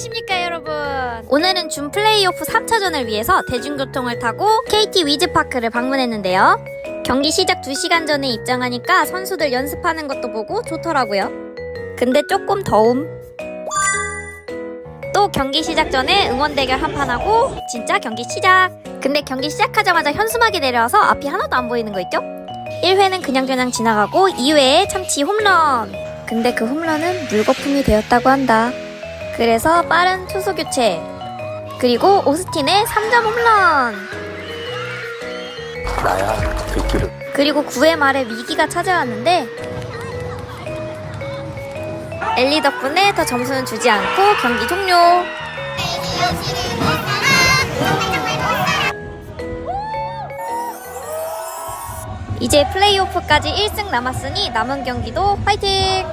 안녕하십니까 여러분. 오늘은 준 플레이오프 3차전을 위해서 대중교통을 타고 KT 위즈파크를 방문했는데요. 경기 시작 2시간 전에 입장하니까 선수들 연습하는 것도 보고 좋더라고요. 근데 조금 더움. 또 경기 시작 전에 응원 대결 한판 하고 진짜 경기 시작. 근데 경기 시작하자마자 현수막이 내려와서 앞이 하나도 안 보이는 거 있죠? 1회는 그냥저냥 지나가고 2회에 참치 홈런. 근데 그 홈런은 물거품이 되었다고 한다 그래서 빠른 투수 교체. 그리고 오스틴의 3점 홈런. 나야 그 길을 그리고 9회 말에 위기가 찾아왔는데 엘리 덕분에 더 점수는 주지 않고 경기 종료. 이제 플레이오프까지 1승 남았으니 남은 경기도 파이팅!